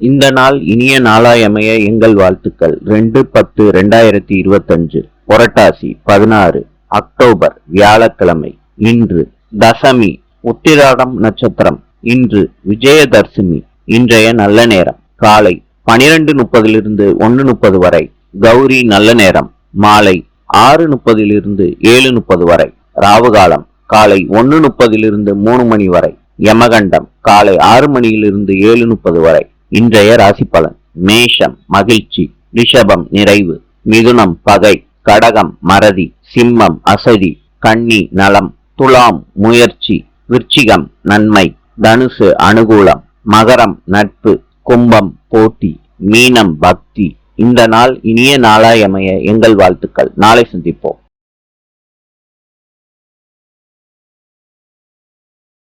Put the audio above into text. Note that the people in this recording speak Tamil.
இந்த நாள் இனிய நாளாயமைய எங்கள் வாழ்த்துக்கள். ரெண்டு பத்து ரெண்டாயிரத்தி இருபத்தஞ்சு. புரட்டாசி பதினாறு அக்டோபர் வியாழக்கிழமை. இன்று தசமி உத்திராடம் நட்சத்திரம். இன்று விஜயதர்சினி இன்றைய நல்ல நேரம். காலை பனிரெண்டு முப்பதிலிருந்து ஒன்று முப்பது வரை. கௌரி நல்ல நேரம். மாலை ஆறு முப்பதிலிருந்து ஏழு முப்பது வரை. ராவுகாலம் காலை ஒன்று முப்பதிலிருந்து மூணு மணி வரை. யமகண்டம் காலை ஆறு மணியிலிருந்து ஏழு முப்பது வரை. இன்றைய ராசி பலன். மேஷம் மகிழ்ச்சி ரிஷபம் நிறைவு மிதுனம் பகை கடகம் மறதி சிம்மம் அசதி கன்னி நலம் துலாம் முயற்சி விருச்சிகம் நன்மை தனுசு அனுகூலம் மகரம் நட்பு கும்பம் போட்டி மீனம் பக்தி. இந்த நாள் இனிய நாளாய் அமைய எங்கள் வாழ்த்துக்கள். நாளை சந்திப்போம்.